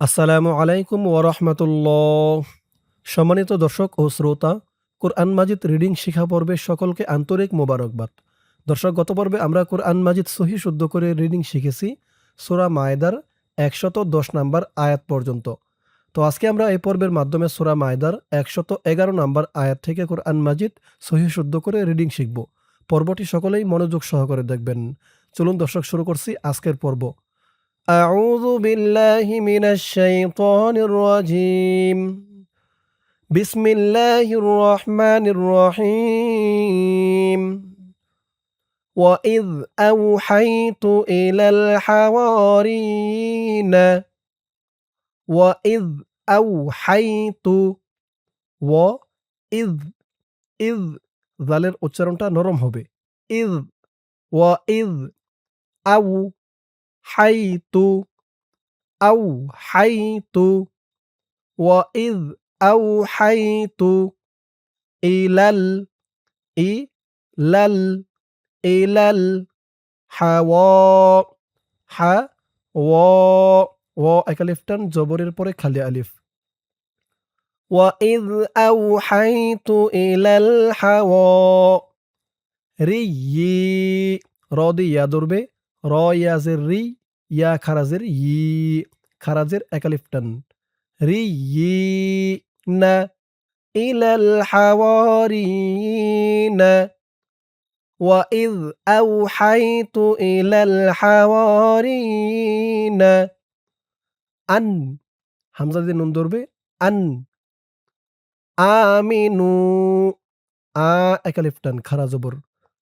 আসসালামু আলাইকুম ওরহমতুল্লাহ সম্মানিত দর্শক ও শ্রোতা, কোরআন মাজিদ রিডিং শিখা পর্বে সকলকে আন্তরিক মোবারকবাদ। দর্শক, গত পর্বে আমরা কোরআন মাজিদ সহি শুদ্ধ করে রিডিং শিখেছি, সোরা মায়দার একশত দশ নাম্বার আয়াত পর্যন্ত। তো আজকে আমরা এই পর্বের মাধ্যমে সোরা মায়দার একশত এগারো নাম্বার আয়াত থেকে কোরআন মাজিদ সহি শুদ্ধ করে রিডিং শিখব। পর্বটি সকলেই মনোযোগ সহকারে দেখবেন। চলুন দর্শক, শুরু করছি আজকের পর্ব। أعوذ بالله من الشيطان الرجيم بسم الله الرحمن الرحيم وإذ أوحيت إلى الحوارين وإذ أوحيت وإذ إذ জালের উচ্চারণটা নরম হবে ইদ ওয়া ইদ আউ حيث أوحيت وإذ أوحيت إلى ال إلى ال إلى الحوا ح و و একালিফটান জবরের পরে খালি আলিফ وإذ أوحيت إلى الحوا রি র দিয়ে ইয়া ধরবে র ইয়াজের রি ইয়া খারাজের ই খারাজের একালিফটান রি ই না ইলাল হাওয়ারিনা وإذ أوحيت إلى الحوارين أن হামজা দিয়ে নুন ধরবে আন আমিনু আ একালিফটান খারা জবর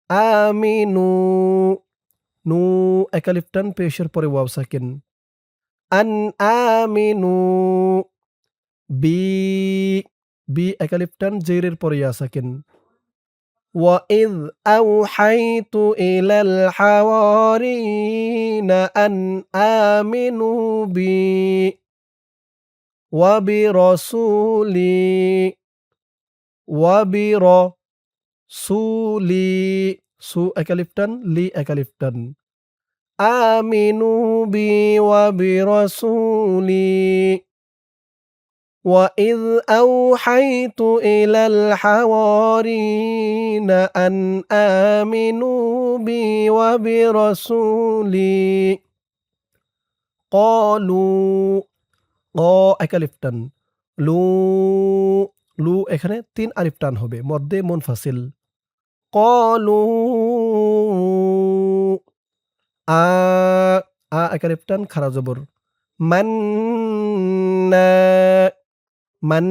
আমিনু نو اكاليفتان بيشر پوري واو ساكن أن آمنوا بي بي اكاليفتان جيرير پوري يا ساكن وإذ أوحيت إلى الحوارين أن آمنوا بي وبرسولي وبرسولي সু একালিফটান লি একালিফটান আমিনু বি وبرسولي وإذ أوحيت إلى الحوارين أن آمنوا بي وبرسولي قالوا ক একালিফটান লু লু এখানে তিন আলিফটান হবে মধ্যে মুনফাসিল قالوا আ আ একালিফটান খারা জবর মান্না মান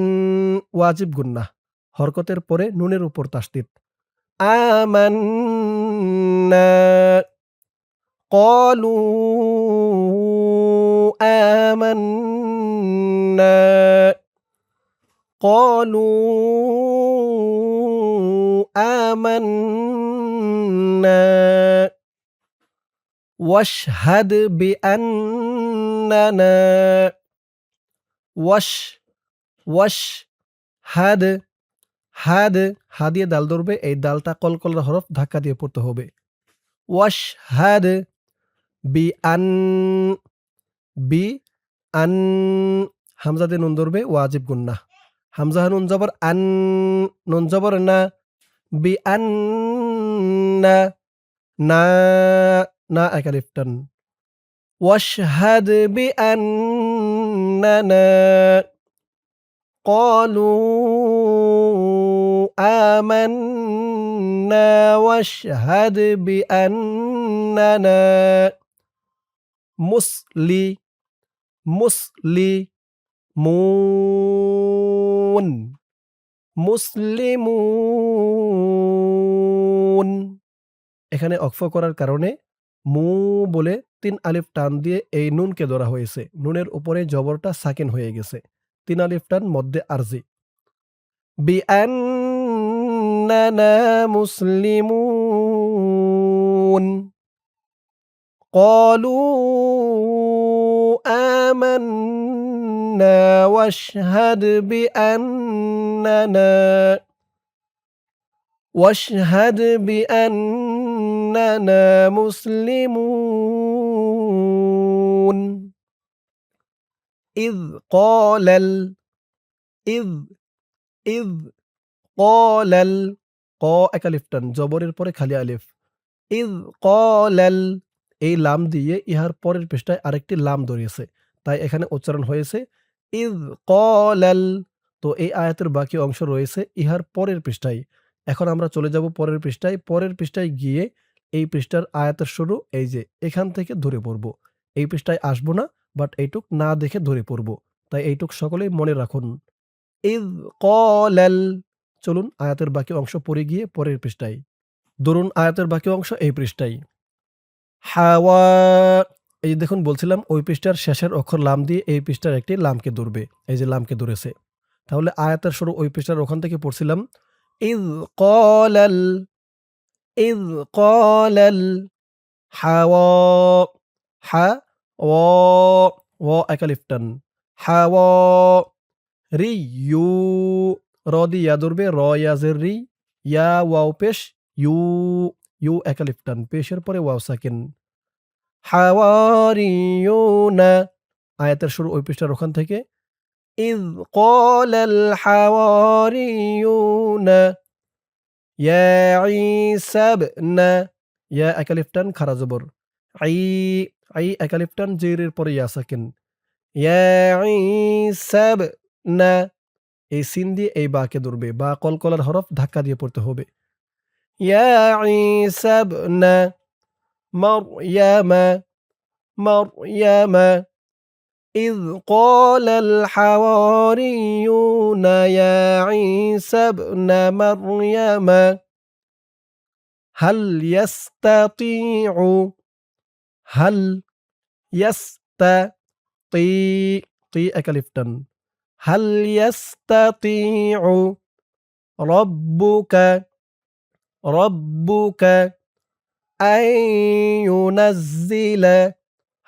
ওয়াজিব গুন্না হরকতের পরে নুনের উপর তাসদিদ আমান্না قالوا آمنا قالوا آمنا واشهد بأننا ওয়াশ ওয়াশ হাদ হাদ হা দিয়ে দাল ধরবে এই দালটা কলকলার হরফ ধাক্কা দিয়ে পড়তে হবে ওয়াশ হাদ বি আন বি আন হামজা দিয়ে নুন ধরবে ওয়াজিব গুন্না হামজা নুন জবর আন নুন জবর না بأن نا نا أكاليف دن واشهد بأننا قالوا آمنا. واشهد بأننا مسلي مسلمون. মুসলিমুন এখানে অক্ফ করার কারণে মু বলে তিন আলিফ টান দিয়ে এই নুনকে ধরা হয়েছে নুনের উপরে জবরটা সাকিন হয়ে গেছে তিন আলিফ টান মধ্যে আরজি বিআন্নানা মুসলিমুন قالوا آمنا واشهد بأننا واشهد بأننا مسلمون ইদ কলাল ইদ ইদ কলাল ক একা লিফটান জবরের পরে খালি আলিফ ইদ কলাল এই লাম দিয়ে ইহার পরের পৃষ্ঠায় আরেকটি লাম ধরিয়েছে তাই এখানে উচ্চারণ হয়েছে ইদ কলাল তো এই আয়াতের বাকি অংশ রয়েছে ইহার পরের পৃষ্ঠায়। এখন আমরা চলে যাব পরের পৃষ্ঠায়। পরের পৃষ্ঠায় গিয়ে এই পৃষ্ঠার আয়াতের শুরু, এই যে, এখান থেকে ধরে পড়ব। এই পৃষ্ঠায় আসব না বাট এইটুক না দেখে ধরে পড়ব। তাই এইটুক সকলেই মনে রাখুন। ইদ কলাল চলুন আয়াতের বাকি অংশ পড়ে গিয়ে পরের পৃষ্ঠায়। ধরুন আয়াতের বাকি অংশ এই পৃষ্ঠায়। হাওয়া, এই যে দেখুন বলছিলাম, ওই পৃষ্ঠার শেষের অক্ষর লাম দিয়ে এই পৃষ্ঠার একটি লামকে ধরবে। এই যে লামকে ধরেছে। তাহলে আয়াতের শুরু ওই পৃষ্ঠার ওখান থেকে পড়ছিলাম। ইদ কলাল ইদ কলাল, হাওয়া হা ও ও একালিফটান হাওয়া রি ইউ র দি ইয়া ধরবে, র ইয়াজের রি, ইয়া ওয়াও পেশ, ইউ ইউ একালিফটান পেশের পরে ওয়াও সাকিন। হাওয়ারিয়ুনা আয়াতের শুরু ওই পৃষ্ঠার ওখান থেকে। ইদ কলাল হাওয়ারিয়ুনা ইয়া ঈসা ইবনা ইয়া একালিফটান খারা জবর আই আই একালিফটান জেরের পরে ইয়া সাকিন ইয়া ঈসা ইবনা এই সিন দিয়ে এই বাকে ধরবে বা কলকলার হরফ ধাক্কা দিয়ে পড়তে হবে ইয়া ঈসা ইবনা مريم مريم إذ قال الحواريون يا عيسى ابن مريم هل يستطيع هل يستطيع إيه هل يستطيع ربك ربك أن ينزل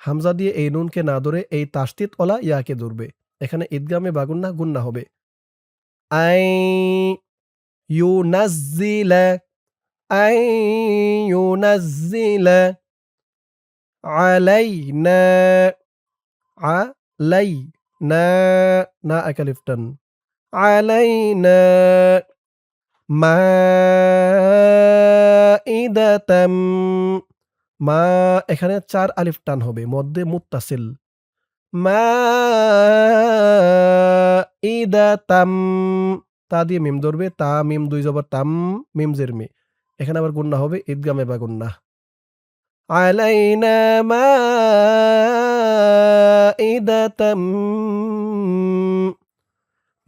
হামজা দিয়ে এই নুনকে না ধরে এই তাস্তিত ওলা ইয়াকে ধরবে। এখানে ঈদগামে বাগুন্না গুন্না হবে। আই ইউনাজ্জিলা আই ইউনাজ্জিলা আলাইনা আলাই না না একালিফটান আলাইনা মাইদাতাম মা, এখানে চার আলিফ টান হবে, মধ্যে মুত্তাসিল। মা ইদাতাম তা দিয়ে মিম ধরবে, তা, মিম, দুই জবর তাম, মিম জের এখানে আবার গুন্না হবে ঈদগামে বা গুন্না। আলাইনা মা ইদাতাম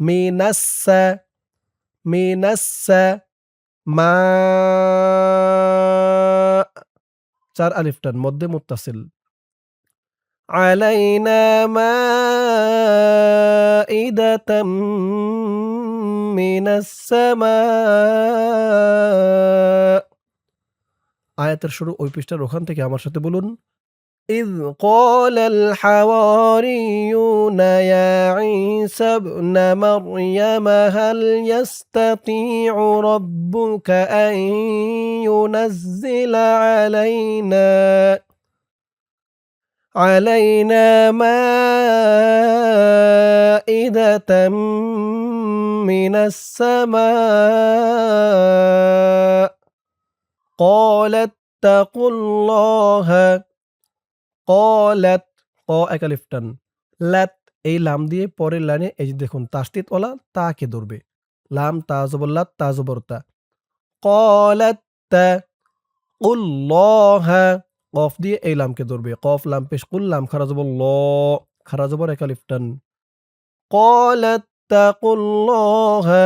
মিনাসা মিনাসা মা। চার আলিফটার মধ্যে মুত্তাসিল। মিনাস আয়াতের শুরু ওই পৃষ্ঠার ওখান থেকে আমার সাথে বলুন। إذ قال الحواريون يا عيسى ابن مريم هل يستطيع ربك أن ينزل علينا علينا مائدة من السماء؟ قال اتقوا الله কলাত ক একালিফটান ল্যাত, এই লাম দিয়ে পরের লাইনে এই যে দেখুন তাস্তিত ওলা তাকে ধরবে। লাম তাজবল্লাত তাজবরতা কলাত উল্লাহা কফ দিয়ে এই লামকে ধরবে। কফ, লাম, পেশ, কুল, লাম, খারা জবর, ল, খারা জবর একালিফটান কলাত তাকুল্লাহা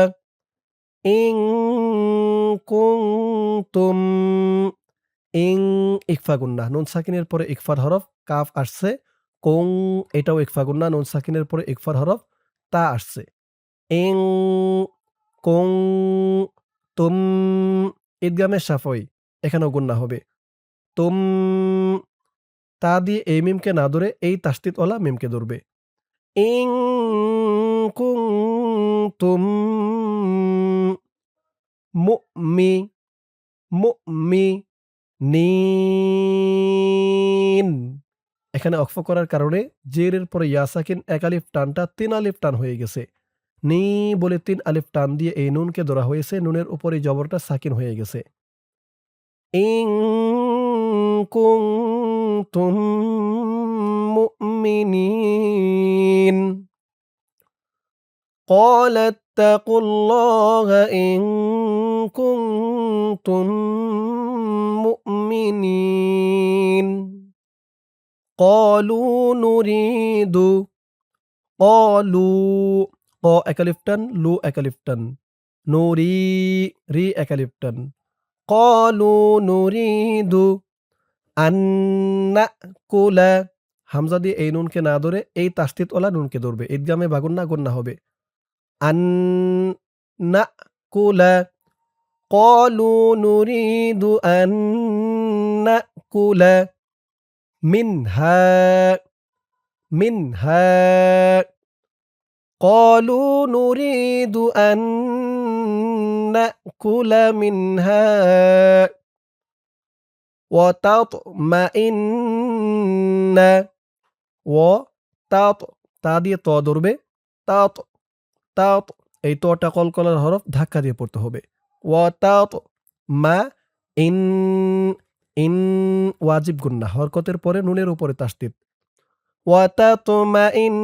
ইন কুনতুম ইং ইকফা গুন্না, নুন সাকিনের পরে ইকফার হরফ, কাফ আসছে, কোং এটাও ইকফা গুন্না, নুন সাকিনের পরে ইকফার হরফ, তা আসছে। ইং, কোং, তুম ঈদগামের সাফই এখানেও গুন্না হবে। তুম, তা দিয়ে এই মিমকে না ধরে এই তাস্তিত ওলা মিমকে ধরবে। ইং, কুং, তুম, মুমি মুমি নিন এখানে অক্ফ করার কারণে জেরের পরে ইয়াসাকিন এক আলিফ টানটা তিন আলিফ টান হয়ে গেছে নি বলে তিন আলিফ টান দিয়ে এই নুনকে ধরা হয়েছে নুনের উপরে জবরটা সাকিন হয়ে গেছে ইং কুনতুম মুমিনিন قال اتقوا الله إن كنتم مؤمنين قالوا نريد قالوا ক একালিফটান লু একালিফটান নুরি রি একালিফটান কলু নুরিদু আন্না কুলা হামজা দিয়ে এই নুনকে না ধরে এই তাস্তিত ওলা নুনকে ধরবে ঈদগামে বাগুন্না গন্না হবে আন্না কুলা কলু নুরিদু আন্না কুলা মিনহা মিনহা قالوا نريد أن نأكل منها وتطمئن وتط তা দিয়ে ত ধরবে তাত তাত এই তটা কলকলার হরফ ধাক্কা দিয়ে পড়তে হবে ওয়াতাত মা ইন ইন ওয়াজিব গুন্না হরকতের পরে নুনের উপরে তাস্তিত وتطمئن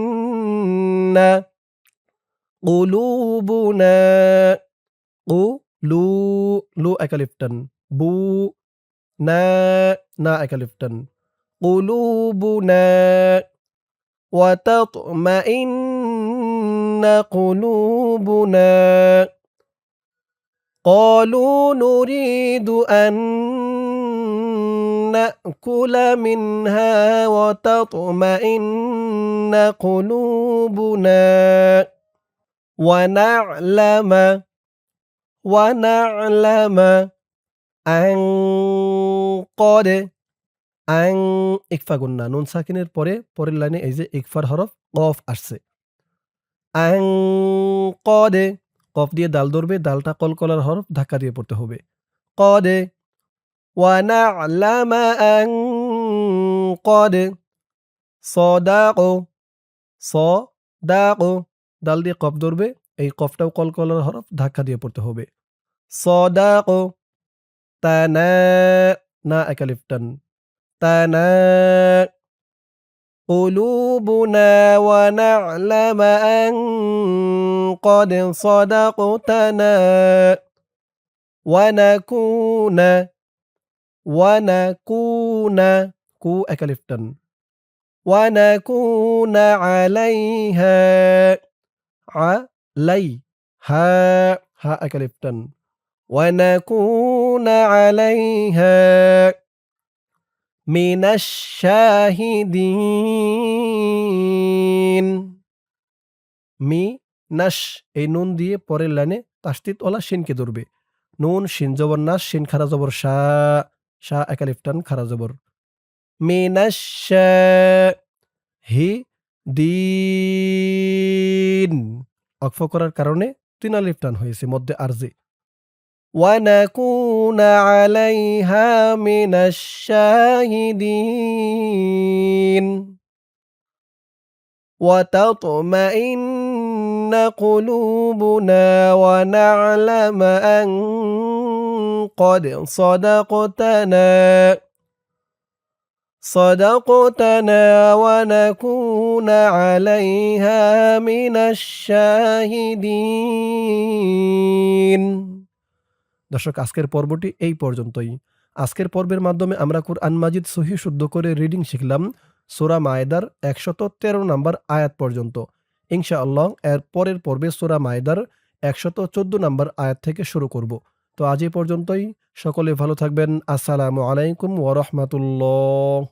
قلوبنا قلو لو أكلفتن بو نا نا أكلفتن قلوبنا وتطمئن قلوبنا قالوا نريد أن نأكل منها وتطمئن قلوبنا ونعلم ونعلم أن قد আং ইকফা গুন্না নুন সাকিনের পরে পরের লাইনে এই যে ইকফার হরফ কফ আসছে আং কদে কফ দিয়ে দাল ধরবে দালটা কলকলার হরফ ধাক্কা দিয়ে পড়তে হবে কদে ونعلم أن قد صدقوا صدقوا দাল দিয়ে কফ ধরবে এই কফটাও কলকলার হরফ ধাক্কা দিয়ে পড়তে হবে صدقوا তানা না একালিফটান তানা قلوبنا ونعلم أن قد صدقتنا ونكون ونكون كو أكلفتن ونكون عليها عليها ها أكلفتن ونكون عليها من الشاهدين মি নাশ এই নুন দিয়ে পরের লাইনে তাস্তিত ওলা শিনকে ধরবে নুন শিন জবর নাশ শিন খারা জবর শা শা একালিফটান খারা জবর মিনাশ হি দিন অক্ফ করার কারণে তিন আলিফটান হয়েছে মধ্যে আরজে ونكون عليها من الشاهدين وتطمئن قلوبنا ونعلم أن قد صدقتنا صدقتنا ونكون عليها من الشاهدين দর্শক আজকের পর্বটি এই পর্যন্তই আজকের পর্বের মাধ্যমে আমরা কুরআন মাজিদ সহি শুদ্ধ করে রিডিং শিখলাম সোরা মায়েদার একশত তেরো নম্বর আয়াত পর্যন্ত ইনশাআল্লাহ এর পরের পর্বে সোরা মায়েদার একশত চোদ্দ নম্বর আয়াত থেকে শুরু করব তো আজ পর্যন্তই। সকলে ভালো থাকবেন। আসসালামু আলাইকুম ওরহমতুল্লাহ